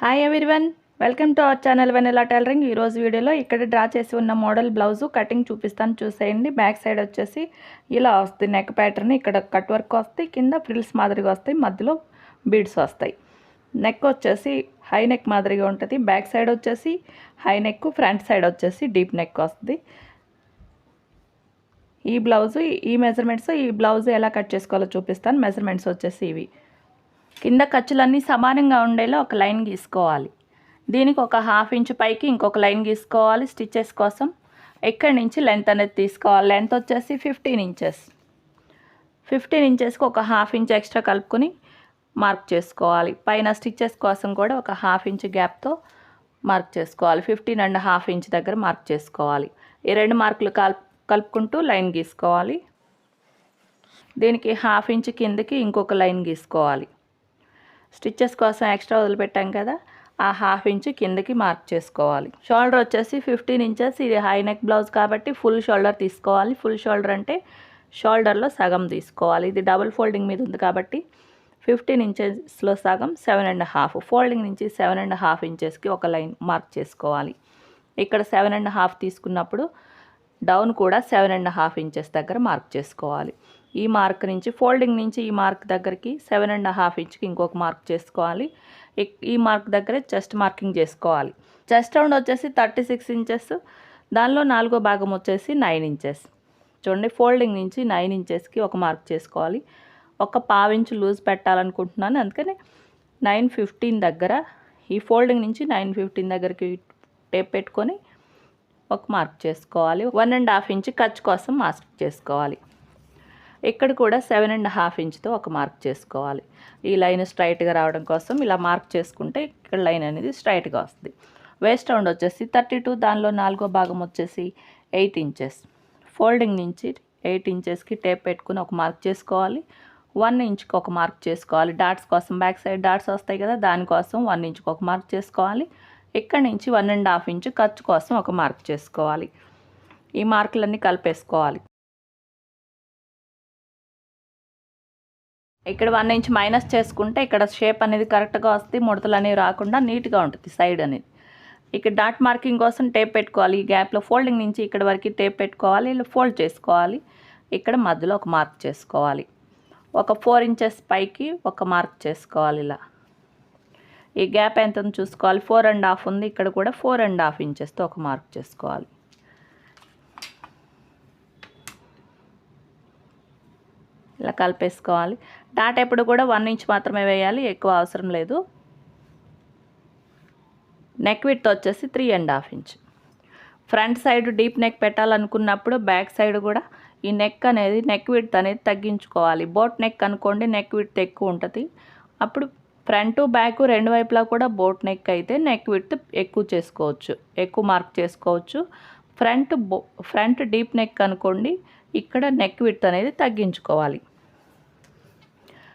Hi everyone welcome to our channel Vennela tailoring ఈరోజు వీడియోలో ఇక్కడ డ్రా చేసి ఉన్న మోడల్ బ్లౌజు కటింగ్ చూపిస్తాను. చూసేయండి. బ్యాక్ సైడ్ వచ్చేసి ఇలా వస్తుంది. నెక్ ప్యాటర్న్ ఇక్కడ కట్ వర్క్ వస్తాయి. కింద ఫ్రిల్స్ మాదిరిగా వస్తాయి. మధ్యలో బీడ్స్ వస్తాయి. నెక్ వచ్చేసి హై నెక్ మాదిరిగా ఉంటుంది. బ్యాక్ సైడ్ వచ్చేసి హై నెక్ ఫ్రంట్ సైడ్ వచ్చేసి డీప్ నెక్ వస్తుంది. ఈ బ్లౌజు ఈ మెజర్మెంట్స్ ఈ బ్లౌజ్ ఎలా కట్ చేసుకోవాలో చూపిస్తాను. మెజర్మెంట్స్ వచ్చేసి ఇవి. కింద ఖర్చులన్నీ సమానంగా ఉండేలా ఒక లైన్ గీసుకోవాలి. దీనికి ఒక హాఫ్ ఇంచ్ పైకి ఇంకొక లైన్ గీసుకోవాలి స్టిచ్చెస్ కోసం. ఎక్కడి నుంచి లెంత్ అనేది తీసుకోవాలి. లెంత్ వచ్చేసి ఫిఫ్టీన్ ఇంచెస్. ఫిఫ్టీన్ ఇంచెస్కి ఒక హాఫ్ ఇంచ్ ఎక్స్ట్రా కలుపుకొని మార్క్ చేసుకోవాలి. పైన స్టిచ్చెస్ కోసం కూడా ఒక హాఫ్ ఇంచ్ గ్యాప్తో మార్క్ చేసుకోవాలి. ఫిఫ్టీన్ అండ్ హాఫ్ ఇంచ్ దగ్గర మార్క్ చేసుకోవాలి. ఈ రెండు మార్కులు కలుపు కలుపుకుంటూ లైన్ గీసుకోవాలి. దీనికి హాఫ్ ఇంచ్ కిందకి ఇంకొక లైన్ గీసుకోవాలి. స్టిచ్చెస్ కోసం ఎక్స్ట్రా వదిలిపెట్టాం కదా ఆ హాఫ్ ఇంచ్ కిందకి మార్క్ చేసుకోవాలి. షోల్డర్ వచ్చేసి ఫిఫ్టీన్ ఇంచెస్ ఇది హై నెక్ బ్లౌజ్ కాబట్టి ఫుల్ షోల్డర్ తీసుకోవాలి. ఫుల్ షోల్డర్ అంటే షోల్డర్లో సగం తీసుకోవాలి. ఇది డబుల్ ఫోల్డింగ్ మీద ఉంది కాబట్టి ఫిఫ్టీన్ ఇంచెస్లో సగం సెవెన్ అండ్ హాఫ్. ఫోల్డింగ్ నుంచి సెవెన్ అండ్ హాఫ్ ఇంచెస్కి ఒక లైన్ మార్క్ చేసుకోవాలి. ఇక్కడ సెవెన్ అండ్ హాఫ్ తీసుకున్నప్పుడు డౌన్ కూడా సెవెన్ అండ్ హాఫ్ ఇంచెస్ దగ్గర మార్క్ చేసుకోవాలి. ఈ మార్క్ నుంచి ఫోల్డింగ్ నుంచి ఈ మార్క్ దగ్గరికి సెవెన్ అండ్ హాఫ్ ఇంచ్కి ఇంకొక మార్క్ చేసుకోవాలి. ఈ మార్క్ దగ్గరే చెస్ట్ మార్కింగ్ చేసుకోవాలి. చెస్ట్ రౌండ్ వచ్చేసి థర్టీ సిక్స్ ఇంచెస్ దానిలో నాలుగో భాగం వచ్చేసి నైన్ ఇంచెస్. చూడండి ఫోల్డింగ్ నుంచి నైన్ ఇంచెస్కి ఒక మార్క్ చేసుకోవాలి. ఒక పావించు లూజ్ పెట్టాలనుకుంటున్నాను అందుకని నైన్ ఫిఫ్టీన్ దగ్గర ఈ ఫోల్డింగ్ నుంచి నైన్ ఫిఫ్టీన్ దగ్గరికి టేప్ పెట్టుకొని ఒక మార్క్ చేసుకోవాలి. వన్ అండ్ హాఫ్ ఇంచ్ ఖర్చు కోసం మార్క్ చేసుకోవాలి. ఇక్కడ కూడా సెవెన్ అండ్ హాఫ్ ఇంచ్తో ఒక మార్క్ చేసుకోవాలి. ఈ లైన్ స్ట్రైట్గా రావడం కోసం ఇలా మార్క్ చేసుకుంటే ఇక్కడ లైన్ అనేది స్ట్రైట్గా వస్తుంది. వేస్ట్ రౌండ్ వచ్చేసి థర్టీ టూ దానిలో నాలుగో భాగం వచ్చేసి ఎయిట్ ఇంచెస్. ఫోల్డింగ్ నుంచి ఎయిట్ ఇంచెస్కి టేప్ పెట్టుకుని ఒక మార్క్ చేసుకోవాలి. వన్ ఇంచ్కి ఒక మార్క్ చేసుకోవాలి. డాట్స్ కోసం బ్యాక్ సైడ్ డాట్స్ వస్తాయి కదా దానికోసం వన్ ఇంచ్కి ఒక మార్క్ చేసుకోవాలి. ఇక్కడ నుంచి వన్ అండ్ హాఫ్ ఇంచ్ ఖర్చు కోసం ఒక మార్క్ చేసుకోవాలి. ఈ మార్కులన్నీ కలిపేసుకోవాలి. ఇక్కడ వన్ ఇంచ్ మైనస్ చేసుకుంటే ఇక్కడ షేప్ అనేది కరెక్ట్గా వస్తుంది ముడతలు అనేవి రాకుండా నీట్గా ఉంటుంది సైడ్ అనేది. ఇక్కడ డాట్ మార్కింగ్ కోసం టేప్ పెట్టుకోవాలి. ఈ గ్యాప్లో ఫోల్డింగ్ నుంచి ఇక్కడ వరకు టేప్ పెట్టుకోవాలి. ఇలా ఫోల్డ్ చేసుకోవాలి. ఇక్కడ మధ్యలో ఒక మార్క్ చేసుకోవాలి. ఒక ఫోర్ ఇంచెస్ పైకి ఒక మార్క్ చేసుకోవాలి ఇలా. ఈ గ్యాప్ ఎంత చూసుకోవాలి? ఫోర్ అండ్ హాఫ్ ఉంది. ఇక్కడ కూడా ఫోర్ అండ్ హాఫ్ ఇంచెస్తో ఒక మార్క్ చేసుకోవాలి. ఇలా కలిపేసుకోవాలి. డాట్ ఎప్పుడు కూడా వన్ ఇంచ్ మాత్రమే వేయాలి ఎక్కువ అవసరం లేదు. నెక్ విత్ వచ్చేసి three and half inch. Front side deep neck పెట్టాలనుకున్నప్పుడు back side కూడా ఈ నెక్ అనేది నెక్ విడ్త్ అనేది తగ్గించుకోవాలి. బోట్ నెక్ అనుకోండి నెక్ విడ్త్ ఎక్కువ ఉంటుంది. అప్పుడు ఫ్రంట్ బ్యాక్ రెండు వైపులా కూడా బోట్ నెక్ అయితే నెక్ విడ్త్ ఎక్కువ చేసుకోవచ్చు ఎక్కువ మార్క్ చేసుకోవచ్చు. ఫ్రంట్ బో ఫ్రంట్ డీప్ నెక్ అనుకోండి ఇక్కడ నెక్ విడ్త్ అనేది తగ్గించుకోవాలి.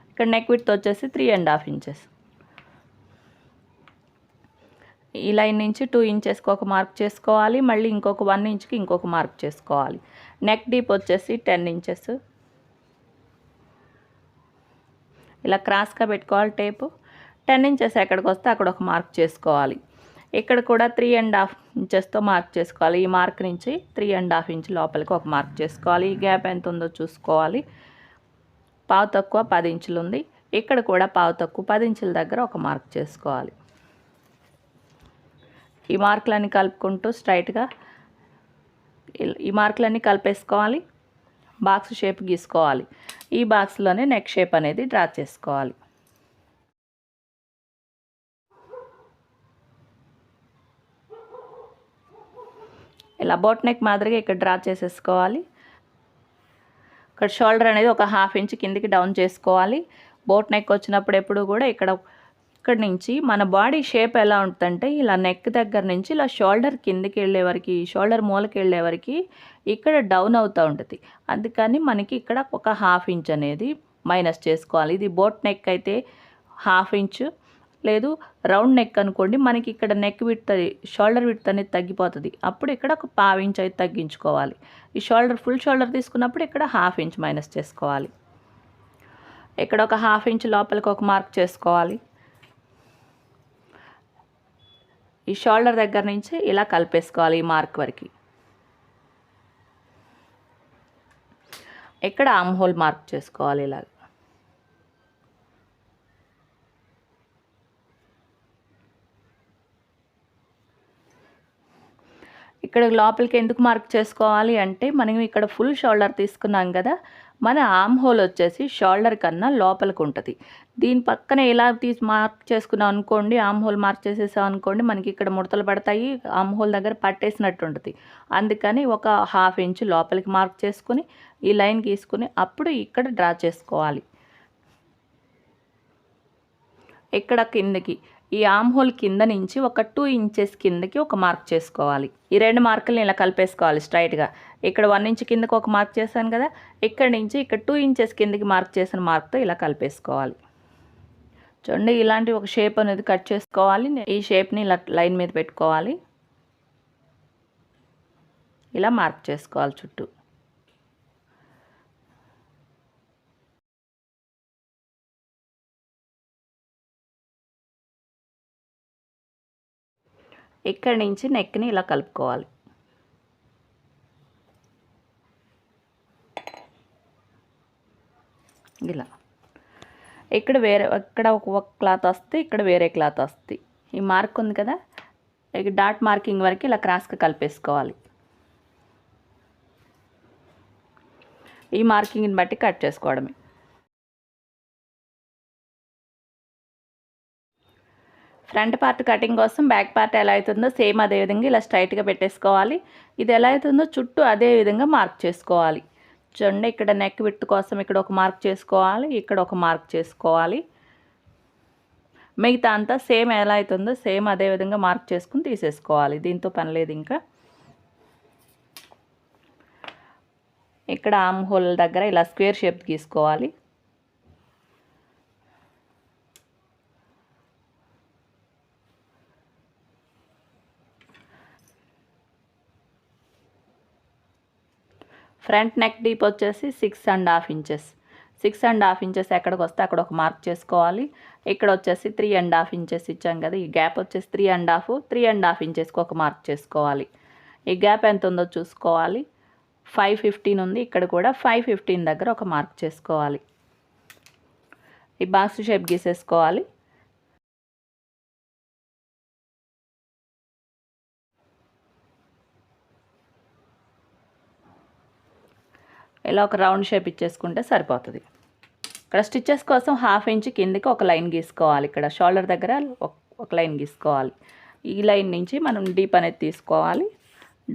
ఇక్కడ నెక్ విడ్త్ వచ్చేసి త్రీ అండ్ హాఫ్ ఇంచెస్ ఈ లైన్ నుంచి టూ ఇంచెస్కి ఒక మార్క్ చేసుకోవాలి. మళ్ళీ ఇంకొక వన్ ఇంచ్కి ఇంకొక మార్క్ చేసుకోవాలి. నెక్ డీప్ వచ్చేసి టెన్ ఇంచెస్ ఇలా క్రాస్గా పెట్టుకోవాలి టేపు టెన్ ఇంచెస్ ఎక్కడికి వస్తే అక్కడ ఒక మార్క్ చేసుకోవాలి. ఇక్కడ కూడా త్రీ అండ్ హాఫ్ ఇంచెస్తో మార్క్ చేసుకోవాలి. ఈ మార్క్ నుంచి త్రీ అండ్ హాఫ్ ఇంచ్ లోపలికి ఒక మార్క్ చేసుకోవాలి. ఈ గ్యాప్ ఎంత ఉందో చూసుకోవాలి. పావు తక్కువ పది ఇంచులు ఉంది. ఇక్కడ కూడా పావు తక్కువ పది ఇంచుల దగ్గర ఒక మార్క్ చేసుకోవాలి. ఈ మార్కులన్నీ కలుపుకుంటూ స్ట్రైట్గా ఈ మార్కులన్నీ కలిపేసుకోవాలి. బాక్స్ షేప్ గీసుకోవాలి. ఈ బాక్స్లోనే నెక్ షేప్ అనేది డ్రా చేసుకోవాలి. ఇలా బోట్ నెక్ మాదిరిగా ఇక్కడ డ్రా చేసేసుకోవాలి. ఇక్కడ షోల్డర్ అనేది ఒక హాఫ్ ఇంచ్ కిందికి డౌన్ చేసుకోవాలి. బోట్ నెక్ వచ్చినప్పుడు ఎప్పుడు కూడా ఇక్కడ ఇక్కడ నుంచి మన బాడీ షేప్ ఎలా ఉంటుందంటే ఇలా నెక్ దగ్గర నుంచి ఇలా షోల్డర్ కిందికి వెళ్ళే వరకు షోల్డర్ మూలకి వెళ్ళే వరకు ఇక్కడ డౌన్ అవుతూ ఉంటుంది. అందుకని మనకి ఇక్కడ ఒక హాఫ్ ఇంచ్ అనేది మైనస్ చేసుకోవాలి. ఇది బోట్ నెక్ అయితే హాఫ్ ఇంచ్ లేదు రౌండ్ నెక్ అనుకోండి మనకి ఇక్కడ నెక్ విడ్త్ షోల్డర్ విడ్త్ అనేది తగ్గిపోతుంది. అప్పుడు ఇక్కడ ఒక పావు ఇంచ్ అయితే తగ్గించుకోవాలి. ఈ షోల్డర్ ఫుల్ షోల్డర్ తీసుకున్నప్పుడు ఇక్కడ హాఫ్ ఇంచ్ మైనస్ చేసుకోవాలి. ఇక్కడ ఒక హాఫ్ ఇంచ్ లోపలికి ఒక మార్క్ చేసుకోవాలి. ఈ షోల్డర్ దగ్గర నుంచి ఇలా కలిపేసుకోవాలి ఈ మార్క్ వరకు. ఇక్కడ ఆమ్ హోల్ మార్క్ చేసుకోవాలి ఇలాగ. ఇక్కడ లోపలికి ఎందుకు మార్క్ చేసుకోవాలి అంటే మనం ఇక్కడ ఫుల్ షోల్డర్ తీసుకున్నాం కదా మన ఆమ్ హోల్ వచ్చేసి షోల్డర్ కన్నా లోపలికి ఉంటుంది. దీని పక్కన ఎలా తీసి మార్క్ చేసుకున్నాం అనుకోండి ఆమ్ హోల్ మార్క్ చేసేసాం అనుకోండి మనకి ఇక్కడ ముడతలు పడతాయి ఆమ్ హోల్ దగ్గర పట్టేసినట్టు ఉంటుంది. అందుకని ఒక హాఫ్ ఇంచ్ లోపలికి మార్క్ చేసుకుని ఈ లైన్ గీసుకుని అప్పుడు ఇక్కడ డ్రా చేసుకోవాలి. ఇక్కడ కిందకి ఈ ఆమ్ హోల్ కింద నుంచి ఒక టూ ఇంచెస్ కిందకి ఒక మార్క్ చేసుకోవాలి. ఈ రెండు మార్కులను ఇలా కలిపేసుకోవాలి స్ట్రైట్గా ఇక్కడ వన్ ఇంచ్ కిందకి ఒక మార్క్ చేశాను కదా ఇక్కడ నుంచి ఇక్కడ టూ ఇంచెస్ కిందకి మార్క్ చేసిన మార్క్తో ఇలా కలిపేసుకోవాలి. చూడండి ఇలాంటి ఒక షేప్ అనేది కట్ చేసుకోవాలి. ఈ షేప్ని ఇలా లైన్ మీద పెట్టుకోవాలి. ఇలా మార్క్ చేసుకోవాలి చుట్టూ. ఇక్కడి నుంచి నెక్ని ఇలా కలుపుకోవాలి. ఇలా. ఇక్కడ వేరే ఇక్కడ ఒక క్లాత్ వస్తే ఇక్కడ వేరే క్లాత్ వస్తుంది ఈ మార్క్ ఉంది కదా? డాట్ మార్కింగ్ వరకు ఇలా క్రాస్గా కలిపేసుకోవాలి. ఈ మార్కింగ్ని బట్టి కట్ చేసుకోవడమే. ఫ్రంట్ పార్ట్ కటింగ్ కోసం బ్యాక్ పార్ట్ ఎలా అవుతుందో సేమ్ అదే విధంగా ఇలా స్ట్రైట్గా పెట్టేసుకోవాలి. ఇది ఎలా అవుతుందో చుట్టూ అదే విధంగా మార్క్ చేసుకోవాలి. చూడండి ఇక్కడ నెక్ విత్ కోసం ఇక్కడ ఒక మార్క్ చేసుకోవాలి ఇక్కడ ఒక మార్క్ చేసుకోవాలి. మిగతా అంతా సేమ్ ఎలా అవుతుందో సేమ్ అదే విధంగా మార్క్ చేసుకుని తీసేసుకోవాలి. దీంతో పనిలేదు ఇంకా. ఇక్కడ ఆమ్ హోల్ దగ్గర ఇలా స్క్వేర్ షేప్ గీసుకోవాలి ఫ్రంట్ నెక్ డీప్ వచ్చేసి six and half inches. Six and half inches ఎక్కడికి వస్తే అక్కడ ఒక మార్క్ చేసుకోవాలి. ఇక్కడ వచ్చేసి త్రీ అండ్ హాఫ్ ఇంచెస్ ఇచ్చాం కదా ఈ గ్యాప్ వచ్చేసి three and half three and half ఇంచెస్కి ఒక మార్క్ చేసుకోవాలి. ఈ గ్యాప్ ఎంత ఉందో చూసుకోవాలి. ఫైవ్ ఫిఫ్టీన్ ఉంది ఇక్కడ కూడా ఫైవ్ ఫిఫ్టీన్ దగ్గర ఒక మార్క్ చేసుకోవాలి. ఈ బాక్స్ షేప్ గీసేసుకోవాలి. ఇలా ఒక రౌండ్ షేప్ ఇచ్చేసుకుంటే సరిపోతుంది. ఇక్కడ స్టిచ్చెస్ కోసం హాఫ్ ఇంచ్ కిందకి ఒక లైన్ గీసుకోవాలి. ఇక్కడ షోల్డర్ దగ్గర ఒక లైన్ గీసుకోవాలి. ఈ లైన్ నుంచి మనం డీప్ అనేది తీసుకోవాలి.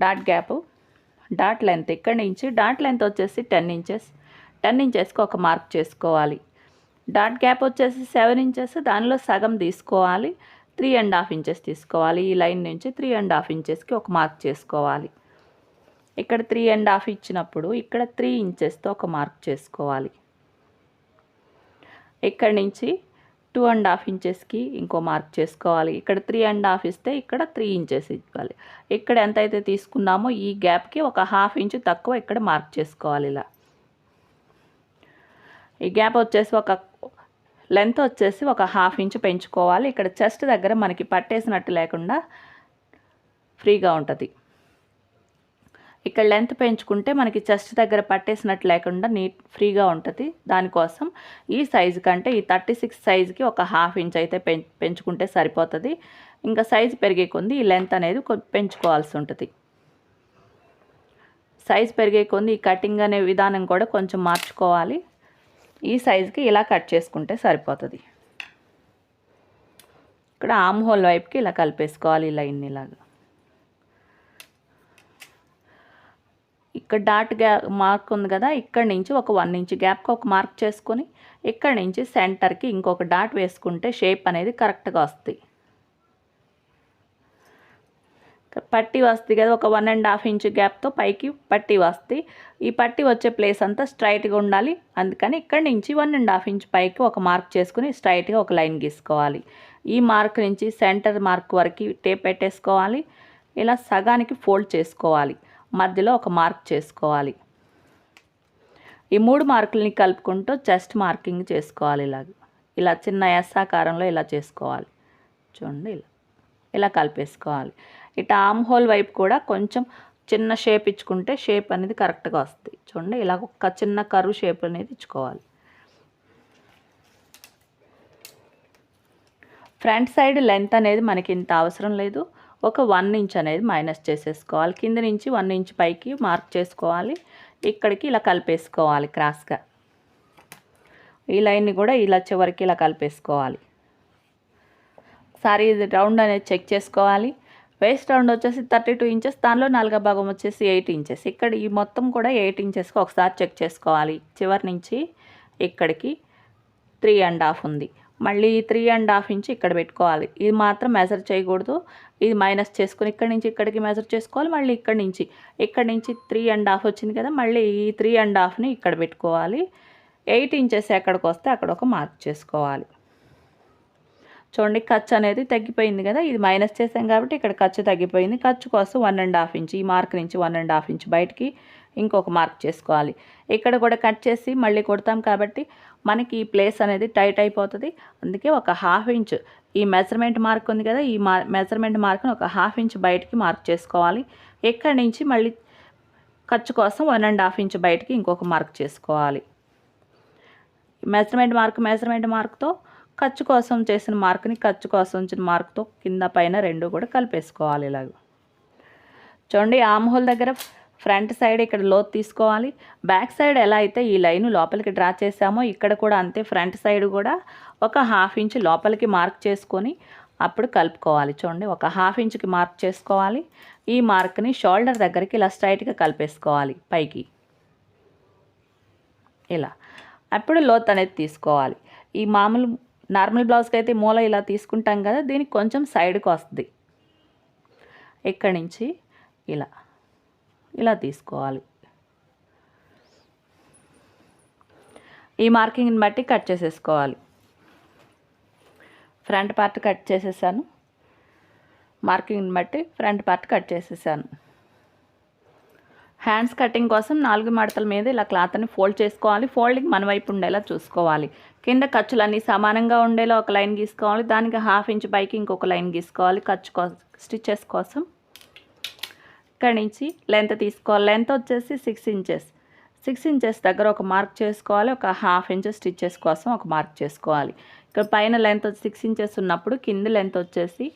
డాట్ గ్యాప్ డాట్ లెంత్ ఇక్కడ నుంచి డాట్ లెంత్ వచ్చేసి టెన్ ఇంచెస్. టెన్ ఇంచెస్కి ఒక మార్క్ చేసుకోవాలి. డాట్ గ్యాప్ వచ్చేసి సెవెన్ ఇంచెస్. దానిలో సగం తీసుకోవాలి. త్రీ అండ్ హాఫ్ ఇంచెస్ తీసుకోవాలి. ఈ లైన్ నుంచి త్రీ అండ్ హాఫ్ ఇంచెస్కి ఒక మార్క్ చేసుకోవాలి. ఇక్కడ త్రీ అండ్ హాఫ్ ఇచ్చినప్పుడు ఇక్కడ త్రీ ఇంచెస్తో ఒక మార్క్ చేసుకోవాలి. ఇక్కడ నుంచి టూ అండ్ హాఫ్ ఇంచెస్కి ఇంకో మార్క్ చేసుకోవాలి. ఇక్కడ త్రీ అండ్ హాఫ్ ఇస్తే ఇక్కడ త్రీ ఇంచెస్ ఇవ్వాలి. ఇక్కడ ఎంత అయితే తీసుకున్నామో ఈ గ్యాప్కి ఒక హాఫ్ ఇంచ్ తక్కువ ఇక్కడ మార్క్ చేసుకోవాలి ఇలా. ఈ గ్యాప్ వచ్చేసి ఒక లెంత్ వచ్చేసి ఒక హాఫ్ ఇంచ్ పెంచుకోవాలి. ఇక్కడ చెస్ట్ దగ్గర మనకి పట్టేసినట్టు లేకుండా ఫ్రీగా ఉంటుంది. ఇక్కడ లెంత్ పెంచుకుంటే మనకి చెస్ట్ దగ్గర పట్టేసినట్టు లేకుండా నీట్ ఫ్రీగా ఉంటుంది. దానికోసం ఈ సైజు కంటే ఈ థర్టీ సిక్స్ సైజుకి ఒక హాఫ్ ఇంచ్ అయితే పెంచుకుంటే సరిపోతుంది. ఇంకా సైజు పెరిగే కొంది ఈ లెంత్ అనేది పెంచుకోవాల్సి ఉంటుంది. సైజు పెరిగే కొంది ఈ కటింగ్ అనే విధానం కూడా కొంచెం మార్చుకోవాలి. ఈ సైజుకి ఇలా కట్ చేసుకుంటే సరిపోతుంది. ఇక్కడ ఆమ్ హోల్ వైపుకి ఇలా కలిపేసుకోవాలి ఇలా ఇన్నిలాగా ఇక్కడ డాట్ గ్యా మార్క్ ఉంది కదా ఇక్కడ నుంచి ఒక వన్ ఇంచ్ గ్యాప్కి ఒక మార్క్ చేసుకొని ఇక్కడ నుంచి సెంటర్కి ఇంకొక డాట్ వేసుకుంటే షేప్ అనేది కరెక్ట్గా వస్తుంది పట్టి వస్తుంది కదా ఒక వన్ అండ్ హాఫ్ ఇంచ్ గ్యాప్తో పైకి పట్టి వస్తుంది ఈ పట్టి వచ్చే ప్లేస్ అంతా స్ట్రైట్గా ఉండాలి. అందుకని ఇక్కడ నుంచి వన్ అండ్ హాఫ్ ఇంచ్ పైకి ఒక మార్క్ చేసుకుని స్ట్రైట్గా ఒక లైన్ గీసుకోవాలి. ఈ మార్క్ నుంచి సెంటర్ మార్క్ వరకు టేప్ పెట్టేసుకోవాలి. ఇలా సగానికి ఫోల్డ్ చేసుకోవాలి. మధ్యలో ఒక మార్క్ చేసుకోవాలి. ఈ మూడు మార్కుల్ని కలుపుకుంటూ చెస్ట్ మార్కింగ్ చేసుకోవాలి ఇలాగ. ఇలా చిన్న ఎస్సాకారంలో ఇలా చేసుకోవాలి. చూడండి ఇలా ఇలా కలిపేసుకోవాలి. ఇటు ఆమ్ హోల్ వైపు కూడా కొంచెం చిన్న షేప్ ఇచ్చుకుంటే షేప్ అనేది కరెక్ట్గా వస్తుంది. చూడండి ఇలా ఒక చిన్న కరువు షేప్ అనేది ఇచ్చుకోవాలి. ఫ్రంట్ సైడ్ లెంత్ అనేది మనకి ఇంత అవసరం లేదు. ఒక వన్ ఇంచ్ అనేది మైనస్ చేసేసుకోవాలి. కింద నుంచి వన్ ఇంచ్ పైకి మార్క్ చేసుకోవాలి. ఇక్కడికి ఇలా కలిపేసుకోవాలి క్రాస్గా. ఈ లైన్ని కూడా ఇలా చివరికి ఇలా కలిపేసుకోవాలి. సారీ ఇది రౌండ్ అనేది చెక్ చేసుకోవాలి. వేస్ట్ రౌండ్ వచ్చేసి థర్టీ టూ ఇంచెస్ దానిలో నాలుగో భాగం వచ్చేసి ఎయిట్ ఇంచెస్. ఇక్కడ ఈ మొత్తం కూడా ఎయిట్ ఇంచెస్కి ఒకసారి చెక్ చేసుకోవాలి. చివరి నుంచి ఇక్కడికి త్రీ అండ్ హాఫ్ ఉంది. మళ్ళీ త్రీ అండ్ హాఫ్ ఇంచ్ ఇక్కడ పెట్టుకోవాలి. ఇది మాత్రం మెజర్ చేయకూడదు. ఇది మైనస్ చేసుకొని ఇక్కడ నుంచి ఇక్కడికి మెజర్ చేసుకోవాలి మళ్ళీ ఇక్కడ నుంచి. ఇక్కడ నుంచి త్రీ అండ్ హాఫ్ వచ్చింది కదా మళ్ళీ ఈ త్రీ అండ్ హాఫ్ని ఇక్కడ పెట్టుకోవాలి. ఎయిట్ ఇంచెస్ ఎక్కడికి వస్తే అక్కడ ఒక మార్క్ చేసుకోవాలి. చూడండి ఖర్చు అనేది తగ్గిపోయింది కదా ఇది మైనస్ చేసాం కాబట్టి ఇక్కడ ఖర్చు తగ్గిపోయింది. ఖర్చు కోసం వన్ అండ్ హాఫ్ ఇంచ్ ఈ మార్క్ నుంచి వన్ అండ్ హాఫ్ ఇంచ్ బయటికి ఇంకొక మార్క్ చేసుకోవాలి. ఇక్కడ కూడా కట్ చేసి మళ్ళీ కొడతాం కాబట్టి మనకి ఈ ప్లేస్ అనేది టైట్ అయిపోతుంది. అందుకే ఒక హాఫ్ ఇంచ్ ఈ మెజర్మెంట్ మార్క్ ఉంది కదా ఈ మెజర్మెంట్ మార్క్ని ఒక హాఫ్ ఇంచ్ బయటికి మార్క్ చేసుకోవాలి. ఇక్కడ నుంచి మళ్ళీ ఖర్చు కోసం వన్ అండ్ హాఫ్ ఇంచ్ బయటికి ఇంకొక మార్క్ చేసుకోవాలి. మెజర్మెంట్ మార్క్ మెజర్మెంట్ మార్క్తో ఖర్చు కోసం చేసిన మార్క్ని ఖర్చు కోసం వచ్చిన మార్క్తో కింద పైన రెండు కూడా కలిపేసుకోవాలి ఇలాగ. చూడండి ఆమ్హోల్ దగ్గర ఫ్రంట్ సైడ్ ఇక్కడ లోత్ తీసుకోవాలి. బ్యాక్ సైడ్ ఎలా అయితే ఈ లైన్ లోపలికి డ్రా చేసామో ఇక్కడ కూడా అంతే ఫ్రంట్ సైడ్ కూడా ఒక హాఫ్ ఇంచ్ లోపలికి మార్క్ చేసుకొని అప్పుడు కలుపుకోవాలి. చూడండి ఒక హాఫ్ ఇంచ్కి మార్క్ చేసుకోవాలి. ఈ మార్క్ని షోల్డర్ దగ్గరికి ఇలా స్ట్రైట్గా కలిపేసుకోవాలి పైకి. ఇలా. అప్పుడు లోత్ అనేది తీసుకోవాలి. ఈ మామూలు నార్మల్ బ్లౌజ్కి అయితే మూల ఇలా తీసుకుంటాం కదా దీనికి కొంచెం సైడ్కి వస్తుంది. ఇక్కడి నుంచి ఇలా ఇలా తీసుకోవాలి. ఈ మార్కింగ్ని బట్టి కట్ చేసేసుకోవాలి. ఫ్రంట్ పార్ట్ కట్ చేసేసాను. మార్కింగ్ని బట్టి ఫ్రంట్ పార్ట్ కట్ చేసేసాను. హ్యాండ్స్ కటింగ్ కోసం నాలుగు మడతల మీద ఇలా క్లాత్ని ఫోల్డ్ చేసుకోవాలి. ఫోల్డింగ్ మన వైపు ఉండేలా చూసుకోవాలి. కింద ఖర్చులన్నీ సమానంగా ఉండేలా ఒక లైన్ గీసుకోవాలి. దానికి హాఫ్ ఇంచ్ పైకి ఇంకొక లైన్ గీసుకోవాలి. ఖర్చు కోసం స్టిచెస్ కోసం ఇక్కడ నుంచి లెంత్ తీసుకోవాలి. లెంత్ వచ్చేసి సిక్స్ ఇంచెస్. సిక్స్ ఇంచెస్ దగ్గర ఒక మార్క్ చేసుకోవాలి. ఒక హాఫ్ ఇంచ్ స్టిచెస్ కోసం ఒక మార్క్ చేసుకోవాలి. ఇక్కడ పైన లెంత్ సిక్స్ ఇంచెస్ ఉన్నప్పుడు కింది లెంత్ వచ్చేసి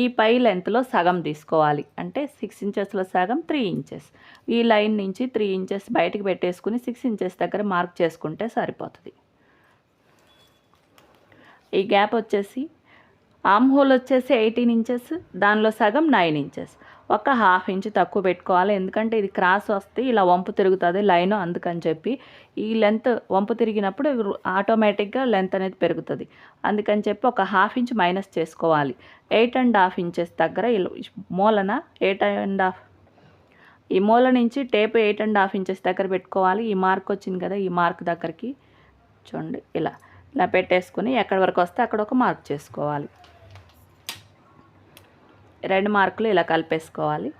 ఈ పై లెంత్లో సగం తీసుకోవాలి. అంటే సిక్స్ ఇంచెస్లో సగం త్రీ ఇంచెస్ ఈ లైన్ నుంచి త్రీ ఇంచెస్ బయటకు పెట్టేసుకుని సిక్స్ ఇంచెస్ దగ్గర మార్క్ చేసుకుంటే సరిపోతుంది. ఈ గ్యాప్ వచ్చేసి ఆమ్ హోల్ వచ్చేసి ఎయిటీన్ ఇంచెస్ దానిలో సగం నైన్ ఇంచెస్ ఒక హాఫ్ ఇంచ్ తక్కువ పెట్టుకోవాలి. ఎందుకంటే ఇది క్రాస్ వస్తే ఇలా వంపు తిరుగుతుంది లైన్ అందుకని చెప్పి ఈ లెంత్ వంపు తిరిగినప్పుడు ఆటోమేటిక్గా లెంత్ అనేది పెరుగుతుంది. అందుకని చెప్పి ఒక హాఫ్ ఇంచ్ మైనస్ చేసుకోవాలి. ఎయిట్ అండ్ హాఫ్ ఇంచెస్ దగ్గర మూలన ఎయిట్ అండ్ హాఫ్ ఈ మూల నుంచి tape eight and half inches దగ్గర పెట్టుకోవాలి. ఈ మార్క్ వచ్చింది కదా ఈ మార్క్ దగ్గరికి చూడండి. ఇలా ఇలా పెట్టేసుకుని ఎక్కడి వరకు వస్తే అక్కడ ఒక మార్క్ చేసుకోవాలి. రెండు మార్కులు ఇలా కలిపేసుకోవాలి.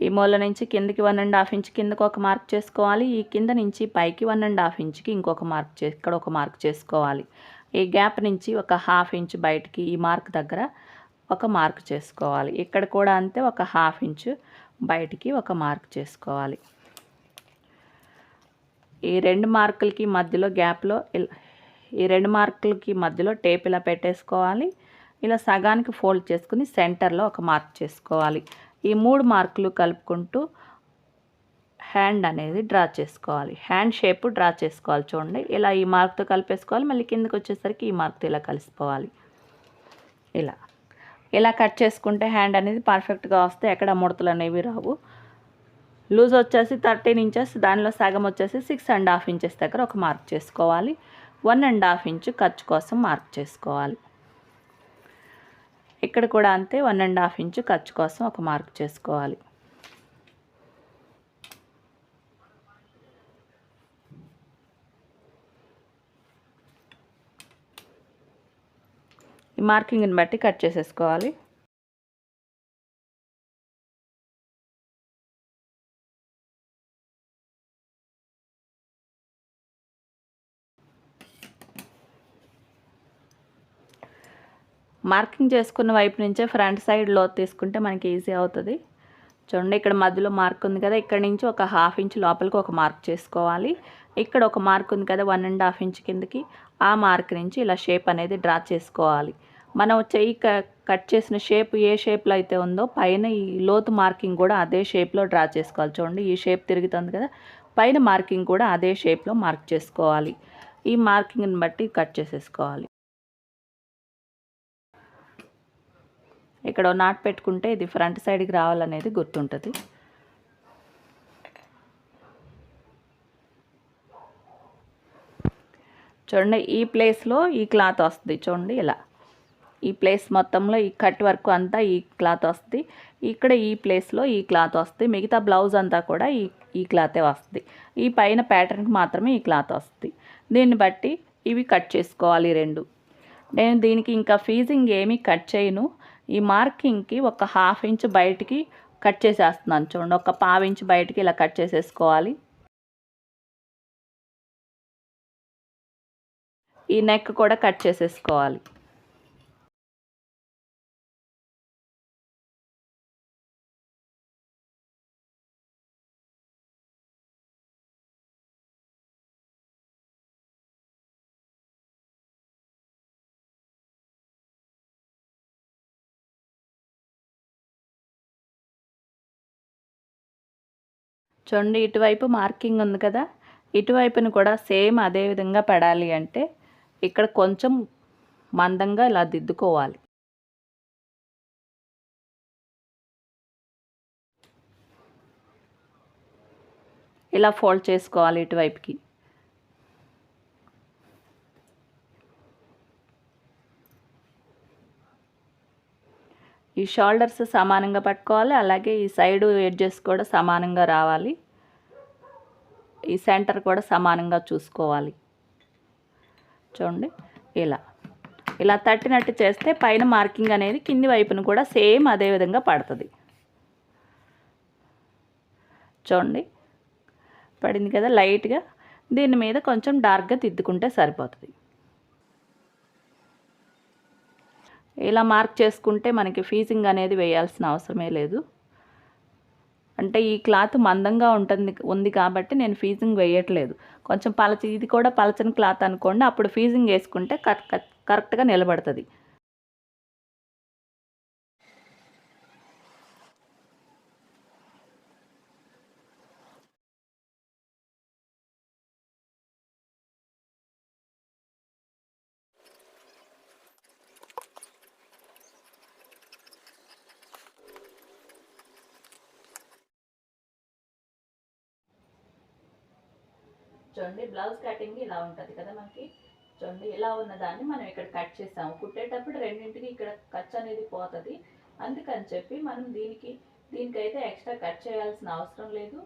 ఈ మూల నుంచి కిందకి వన్ అండ్ హాఫ్ ఇంచ్ కిందకి ఒక మార్క్ చేసుకోవాలి. ఈ కింద నుంచి పైకి వన్ అండ్ హాఫ్ ఇంచ్కి ఇంకొక మార్క్ చే ఇక్కడ ఒక మార్క్ చేసుకోవాలి. ఈ గ్యాప్ నుంచి ఒక హాఫ్ ఇంచ్ బయటికి ఈ మార్క్ దగ్గర ఒక మార్క్ చేసుకోవాలి. ఇక్కడ కూడా అంతే ఒక హాఫ్ ఇంచ్ బయటికి ఒక మార్క్ చేసుకోవాలి. ఈ రెండు మార్కులకి మధ్యలో గ్యాప్లో ఈ రెండు మార్కులకి మధ్యలో టేప్ ఇలా పెట్టేసుకోవాలి. ఇలా సగానికి ఫోల్డ్ చేసుకుని సెంటర్లో ఒక మార్క్ చేసుకోవాలి. ఈ మూడు మార్కులు కలుపుకుంటూ హ్యాండ్ అనేది డ్రా చేసుకోవాలి. హ్యాండ్ షేప్ డ్రా చేసుకోవాలి చూడండి. ఇలా ఈ మార్క్తో కలిపేసుకోవాలి. మళ్ళీ కిందకి వచ్చేసరికి ఈ మార్క్తో ఇలా కలిసిపోవాలి. ఇలా. ఇలా కట్ చేసుకుంటే హ్యాండ్ అనేది పర్ఫెక్ట్గా వస్తే ఎక్కడ ముడతలు అనేవి రావు. లూజ్ వచ్చేసి థర్టీన్ ఇంచెస్ దానిలో సగం వచ్చేసి సిక్స్ అండ్ హాఫ్ ఇంచెస్ దగ్గర ఒక మార్క్ చేసుకోవాలి. వన్ అండ్ హాఫ్ ఇంచు ఖర్చు కోసం మార్క్ చేసుకోవాలి. ఇక్కడ కూడా అంతే వన్ అండ్ హాఫ్ ఇంచు ఖర్చు కోసం ఒక మార్క్ చేసుకోవాలి. ఈ మార్కింగ్ని బట్టి కట్ చేసేసుకోవాలి. మార్కింగ్ చేసుకున్న వైపు నుంచే ఫ్రంట్ సైడ్ లోతు తీసుకుంటే మనకి ఈజీ అవుతుంది. చూడండి ఇక్కడ మధ్యలో మార్క్ ఉంది కదా ఇక్కడ నుంచి ఒక హాఫ్ ఇంచ్ లోపలికి ఒక మార్క్ చేసుకోవాలి. ఇక్కడ ఒక మార్క్ ఉంది కదా వన్ అండ్ హాఫ్ ఇంచ్ కిందకి ఆ మార్క్ నుంచి ఇలా షేప్ అనేది డ్రా చేసుకోవాలి. మనం చెయ్యి కట్ చేసిన షేప్ ఏ షేప్లో అయితే ఉందో పైన ఈ లోతు మార్కింగ్ కూడా అదే షేప్లో డ్రా చేసుకోవాలి. చూడండి ఈ షేప్ తిరుగుతుంది కదా పైన మార్కింగ్ కూడా అదే షేప్లో మార్క్ చేసుకోవాలి. ఈ మార్కింగ్ని బట్టి కట్ చేసేసుకోవాలి. ఇక్కడ నాట్ పెట్టుకుంటే ఇది ఫ్రంట్ సైడ్కి రావాలనేది గుర్తుంటుంది. చూడండి ఈ ప్లేస్లో ఈ క్లాత్ వస్తుంది చూడండి ఇలా. ఈ ప్లేస్ మొత్తంలో ఈ కట్ వర్క్ అంతా ఈ క్లాత్ వస్తుంది. ఇక్కడ ఈ ప్లేస్లో ఈ క్లాత్ వస్తుంది. మిగతా బ్లౌజ్ అంతా కూడా ఈ ఈ క్లాతే వస్తుంది. ఈ పైన ప్యాటర్న్కి మాత్రమే ఈ క్లాత్ వస్తుంది. దీన్ని బట్టి ఇవి కట్ చేసుకోవాలి రెండు. నేను దీనికి ఇంకా ఫీజింగ్ ఏమీ కట్ చేయను. ఈ మార్కింగ్కి ఒక హాఫ్ ఇంచ్ బయటికి కట్ చేసేస్తున్నాను చూడండి. ఒక పావు ఇంచ్ బయటికి ఇలా కట్ చేసేసుకోవాలి. ఈ నెక్ కూడా కట్ చేసేసుకోవాలి. చూడండి ఇటువైపు మార్కింగ్ ఉంది కదా ఇటువైపును కూడా సేమ్ అదే విధంగా పడాలి అంటే ఇక్కడ కొంచెం మందంగా ఇలా దిద్దుకోవాలి. ఇలా ఫోల్డ్ చేసుకోవాలి ఇటువైపుకి. ఈ షోల్డర్స్ సమానంగా పట్టుకోవాలి అలాగే ఈ సైడ్ ఎడ్జెస్ కూడా సమానంగా రావాలి. ఈ సెంటర్ కూడా సమానంగా చూసుకోవాలి. చూడండి ఇలా. ఇలా తట్టినట్టు చేస్తే పైన మార్కింగ్ అనేది కింది వైపున కూడా సేమ్ అదే విధంగా పడుతుంది. చూడండి పడింది కదా లైట్గా. దీని మీద కొంచెం డార్క్గా దిద్దుకుంటే సరిపోతుంది. ఇలా మార్క్ చేసుకుంటే మనకి ఫీజింగ్ అనేది వేయాల్సిన అవసరమే లేదు. అంటే ఈ క్లాత్ మందంగా ఉంటుంది ఉంది కాబట్టి నేను ఫీజింగ్ వేయట్లేదు. కొంచెం పలచ ఇది కూడా పలచని క్లాత్ అనుకోండి అప్పుడు ఫీజింగ్ వేసుకుంటే కరెక్ట్ కరెక్ట్గా నిలబడుతుంది. చూడండి బ్లౌజ్ కటింగ్ ఇలా ఉంటుంది కదా మనకి. చూడండి ఇలా ఉన్న దాన్ని మనం ఇక్కడ కట్ చేసాము. కుట్టేటప్పుడు రెండింటికి ఇక్కడ ఖర్చు అనేది పోతుంది. అందుకని చెప్పి మనం దీనికి దీనికైతే ఎక్స్ట్రా కట్ చేయాల్సిన అవసరం లేదు.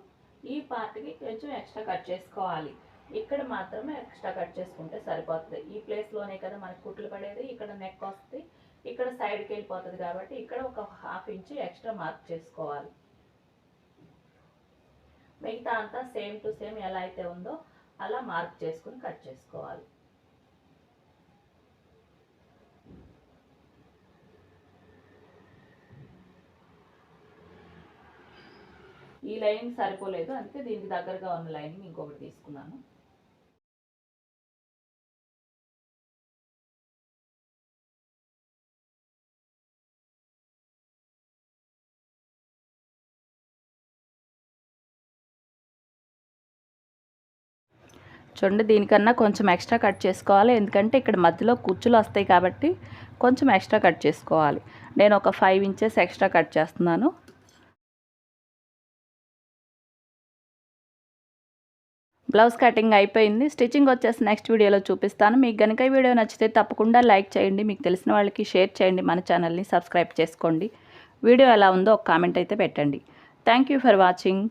ఈ పార్ట్కి కొంచెం ఎక్స్ట్రా కట్ చేసుకోవాలి. ఇక్కడ మాత్రమే ఎక్స్ట్రా కట్ చేసుకుంటే సరిపోతుంది. ఈ ప్లేస్లోనే కదా మనకు కుట్లు పడేది. ఇక్కడ నెక్ వస్తుంది. ఇక్కడ సైడ్కి వెళ్ళిపోతుంది కాబట్టి ఇక్కడ ఒక హాఫ్ ఇంచ్ ఎక్స్ట్రా మార్క్ చేసుకోవాలి. మిగతా అంతా సేమ్ టు సేమ్ ఎలా అయితే ఉందో అలా మార్క్ చేసుకుని కట్ చేసుకోవాలి. ఈ లైన్ సరిపోలేదు అందుకే దీనికి దగ్గరగా ఉన్న లైన్ ఇంకొకటి తీసుకున్నాను. చూడండి దీనికన్నా కొంచెం ఎక్స్ట్రా కట్ చేసుకోవాలి. ఎందుకంటే ఇక్కడ మధ్యలో కుచ్చులు వస్తాయి కాబట్టి కొంచెం ఎక్స్ట్రా కట్ చేసుకోవాలి. నేను ఒక ఫైవ్ ఇంచెస్ ఎక్స్ట్రా కట్ చేస్తున్నాను. బ్లౌజ్ కటింగ్ అయిపోయింది. స్టిచ్చింగ్ వచ్చేసి నెక్స్ట్ వీడియోలో చూపిస్తాను. మీకు కనుక ఈ వీడియో నచ్చితే తప్పకుండా లైక్ చేయండి. మీకు తెలిసిన వాళ్ళకి షేర్ చేయండి. మన ఛానల్ని సబ్స్క్రైబ్ చేసుకోండి. వీడియో ఎలా ఉందో ఒక కామెంట్ అయితే పెట్టండి. Thank you for watching.